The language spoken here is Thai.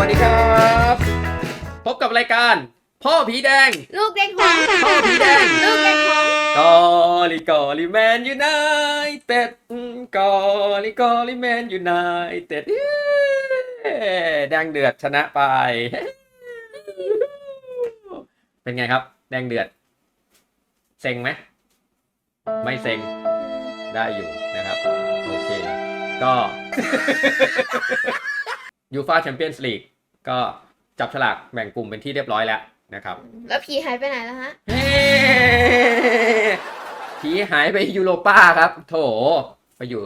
วัสดีครับ พบกับรายการ พ่อผีแดง ลูกเด็กของพ่อผีแดง ลูกเด็กของกอลิกอลิแมนยูไนเต็ดกอลิกอลิแมนยูไนเต็ดแดงเดือดชนะไป เป็นไงครับ แดงเดือด เซ็งไหม ไม่เซ็ง ได้อยู่นะครับ โอเค ก็ ยูฟาแชมเปี้ยนส์ลีกก็จับฉลากแบ่งกลุ่มเป็นที่เรียบร้อยแล้วนะครับ แล้วผีหายไปไหนแล้วฮะเฮ้ผีหายไปยูโรป้าครับ โถไปอยู่